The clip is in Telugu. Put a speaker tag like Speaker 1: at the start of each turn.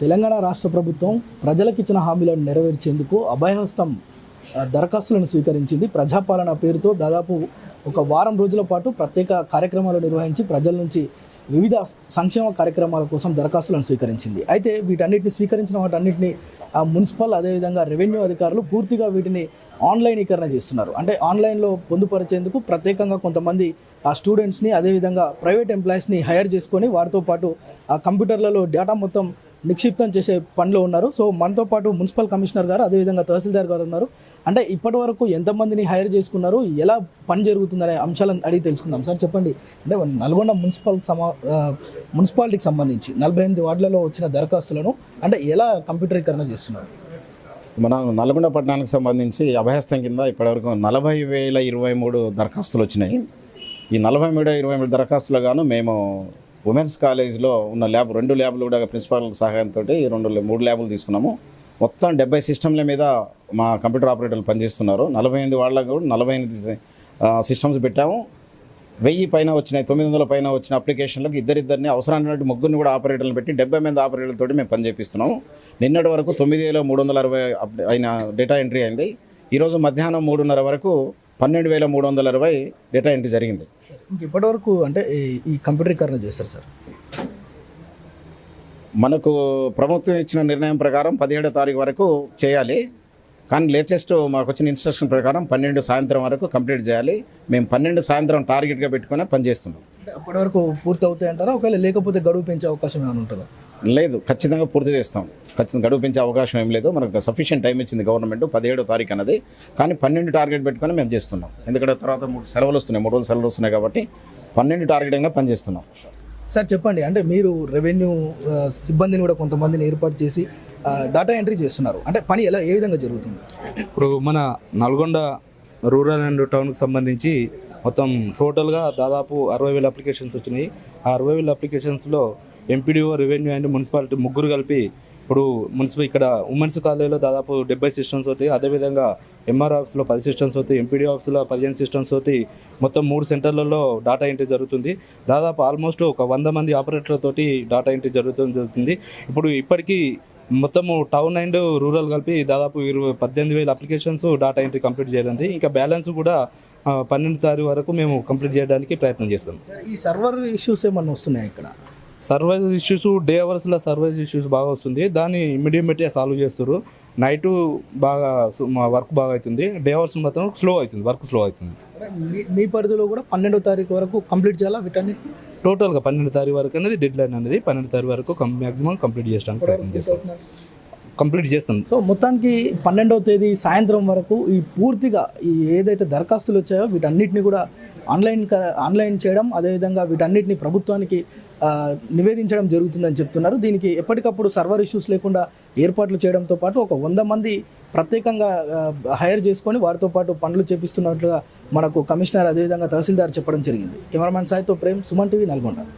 Speaker 1: తెలంగాణ రాష్ట్ర ప్రభుత్వం ప్రజలకు ఇచ్చిన హామీలను నెరవేర్చేందుకు అభయహస్తం దరఖాస్తులను స్వీకరించింది. ప్రజాపాలన పేరుతో దాదాపు ఒక వారం రోజుల పాటు ప్రత్యేక కార్యక్రమాలు నిర్వహించి ప్రజల నుంచి వివిధ సంక్షేమ కార్యక్రమాల కోసం దరఖాస్తులను స్వీకరించింది. అయితే వీటన్నిటిని స్వీకరించిన వాటన్నిటిని ఆ మున్సిపల్ అదేవిధంగా రెవెన్యూ అధికారులు పూర్తిగా వీటిని ఆన్లైనీకరణ చేస్తున్నారు. అంటే ఆన్లైన్లో పొందుపరిచేందుకు ప్రత్యేకంగా కొంతమంది ఆ స్టూడెంట్స్ని అదేవిధంగా ప్రైవేట్ ఎంప్లాయీస్ని హైర్ చేసుకొని వారితో పాటు ఆ కంప్యూటర్లలో డేటా మొత్తం నిక్షిప్తం చేసే పనిలో ఉన్నారు. సో మనతో పాటు మున్సిపల్ కమిషనర్ గారు అదేవిధంగా తహసీల్దార్ గారు ఉన్నారు. అంటే ఇప్పటి వరకు ఎంతమందిని హైర్ చేసుకున్నారు? ఎలా పని జరుగుతుందనే అంశాలను అడిగి తెలుసుకుందాం. సార్ చెప్పండి. అంటే నల్గొండ మున్సిపల్ సమా మున్సిపాలిటీకి సంబంధించి నలభై ఎనిమిది వార్డులలో వచ్చిన దరఖాస్తులను అంటే ఎలా కంప్యూటరీకరణ చేస్తున్నారు?
Speaker 2: మన నల్గొండ పట్టణానికి సంబంధించి అభయస్థం కింద ఇప్పటివరకు నలభై వేల ఇరవై మూడు దరఖాస్తులు వచ్చినాయి. ఈ నలభై మూడు ఇరవై మూడు దరఖాస్తులు గాను మేము ఉమెన్స్ కాలేజ్లో ఉన్న ల్యాబ్ రెండు ల్యాబ్లు కూడా ప్రిన్సిపాల్ సహాయంతో ఈ రెండు మూడు ల్యాబులు తీసుకున్నాము. మొత్తం డెబ్బై సిస్టమ్ల మీద మా కంప్యూటర్ ఆపరేటర్లు పనిచేస్తున్నారు. నలభై ఎనిమిది వాళ్ళకు కూడా నలభై ఎనిమిది సిస్టమ్స్ పెట్టాము. వెయ్యి పైన వచ్చినాయి తొమ్మిది వందల పైన వచ్చిన అప్లికేషన్లకు ఇద్దరిద్దరిని అవసరమైనటువంటి ముగ్గురిని కూడా ఆపరేటర్లు పెట్టి డెబ్బై మంది ఆపరేటర్లతో మేము పనిచేపిస్తున్నాము. నిన్నటి వరకు తొమ్మిది వేల మూడు వందల అరవై అయిన డేటా ఎంట్రీ అయింది. ఈరోజు మధ్యాహ్నం మూడున్నర వరకు పన్నెండు వేల మూడు వందల అరవై డేటా ఎంట్రీ జరిగింది.
Speaker 1: ఇంక ఇప్పటి వరకు అంటే ఈ- కంప్యూటరీకరణ చేస్తారు సార్?
Speaker 2: మనకు ప్రభుత్వం ఇచ్చిన నిర్ణయం ప్రకారం పదిహేడో తారీఖు వరకు చేయాలి. కానీ లేటెస్ట్ మాకు వచ్చిన ఇన్స్ట్రక్షన్ ప్రకారం పన్నెండు సాయంత్రం వరకు కంప్లీట్ చేయాలి. మేము పన్నెండు సాయంత్రం టార్గెట్గా పెట్టుకుని పనిచేస్తున్నాం
Speaker 1: అప్పటి వరకు పూర్తి అవుతాయి అంటారా? ఒకవేళ లేకపోతే గడువు పెంచే అవకాశం ఏమైనా ఉంటుందా?
Speaker 2: లేదు ఖచ్చితంగా పూర్తి చేస్తాం. ఖచ్చితంగా గడువు పెంచే అవకాశం ఏం లేదు. మనకు సఫిషియెంట్ టైం ఇచ్చింది గవర్నమెంట్ పదిహేడో తారీఖు అన్నది. కానీ పన్నెండు టార్గెట్ పెట్టుకొని మేము చేస్తున్నాం. ఎందుకంటే తర్వాత మూడు సెలవులు వస్తున్నాయి. మూడు రోజులు సెలవులు వస్తున్నాయి కాబట్టి పన్నెండు టార్గెట్ అయినా పనిచేస్తున్నాం
Speaker 1: సార్ చెప్పండి. అంటే మీరు రెవెన్యూ సిబ్బందిని కూడా కొంతమందిని ఏర్పాటు చేసి డేటా ఎంట్రీ చేస్తున్నారు. అంటే పని ఎలా ఏ విధంగా జరుగుతుంది?
Speaker 3: ఇప్పుడు మన నల్గొండ రూరల్ అండ్ టౌన్కి సంబంధించి మొత్తం టోటల్గా దాదాపు అరవై వేల అప్లికేషన్స్ వచ్చినాయి. ఆ అరవై వేల అప్లికేషన్స్లో ఎంపీడీఓ రెవెన్యూ అండ్ మున్సిపాలిటీ ముగ్గురు కలిపి ఇప్పుడు మున్సిపల్ ఇక్కడ ఉమెన్స్ కాలేజీలో దాదాపు డెబ్బై సిస్టమ్స్ అవుతాయి. అదేవిధంగా ఎంఆర్ ఆఫీస్లో పది సిస్టమ్స్ అవుతాయి. ఎంపీడీ ఆఫీస్లో పదిహేను సిస్టమ్స్ అవుతాయి. మొత్తం మూడు సెంటర్లలో డాటా ఎంట్రీ జరుగుతుంది. దాదాపు ఆల్మోస్ట్ ఒక వంద మంది ఆపరేటర్లతోటి డాటా ఎంట్రీ జరుగుతుంది జరుగుతుంది. ఇప్పుడు ఇప్పటికీ మొత్తము టౌన్ అండ్ రూరల్ కలిపి దాదాపు ఇరవై పద్దెనిమిది వేల అప్లికేషన్స్ డాటా ఎంట్రీ కంప్లీట్ చేయడానికి ఇంకా బ్యాలెన్స్ కూడా పన్నెండు తారీఖు వరకు మేము కంప్లీట్ చేయడానికి ప్రయత్నం చేస్తాం.
Speaker 1: ఈ సర్వర్ ఇష్యూస్ ఏమన్నా వస్తున్నాయి ఇక్కడ?
Speaker 3: సర్వైజ్ ఇష్యూస్ డే అవర్స్లో సర్వైజ్ ఇష్యూస్ బాగా వస్తుంది. దాన్ని ఇమీడియట్గా సాల్వ్ చేస్తారు. నైట్ బాగా వర్క్ బాగా అవుతుంది. డే అవర్స్ మాత్రం స్లో అవుతుంది వర్క్ స్లో అవుతుంది.
Speaker 1: మీ- పరిధిలో కూడా పన్నెండో తారీఖు వరకు కంప్లీట్ చేయాలా వీటన్నిటి
Speaker 3: టోటల్గా పన్నెండు తారీఖు వరకు అనేది డెడ్ లైన్ అనేది పన్నెండు తారీఖు వరకు మ్యాక్సిమం కంప్లీట్ చేయడానికి ప్రయత్నం చేస్తాం. కంప్లీట్ చేస్తాం.
Speaker 1: సో మొత్తానికి పన్నెండవ తేదీ సాయంత్రం వరకు ఈ పూర్తిగా ఈ ఏదైతే దరఖాస్తులు వచ్చాయో వీటన్నిటిని కూడా ఆన్లైన్ క- ఆన్లైన్ చేయడం అదేవిధంగా వీటన్నిటిని ప్రభుత్వానికి నివేదించడం జరుగుతుందని చెప్తున్నారు. దీనికి ఎప్పటికప్పుడు సర్వర్ ఇష్యూస్ లేకుండా ఏర్పాట్లు చేయడంతో పాటు ఒక వంద మంది ప్రత్యేకంగా హైర్ చేసుకొని వారితో పాటు పనులు చేపిస్తున్నట్లుగా మనకు కమిషనర్ అదేవిధంగా తహసీల్దార్ చెప్పడం జరిగింది. కెమెరామ్యాన్ సాయితో ప్రేమ్ సుమన్ టీవీ నల్గొండ.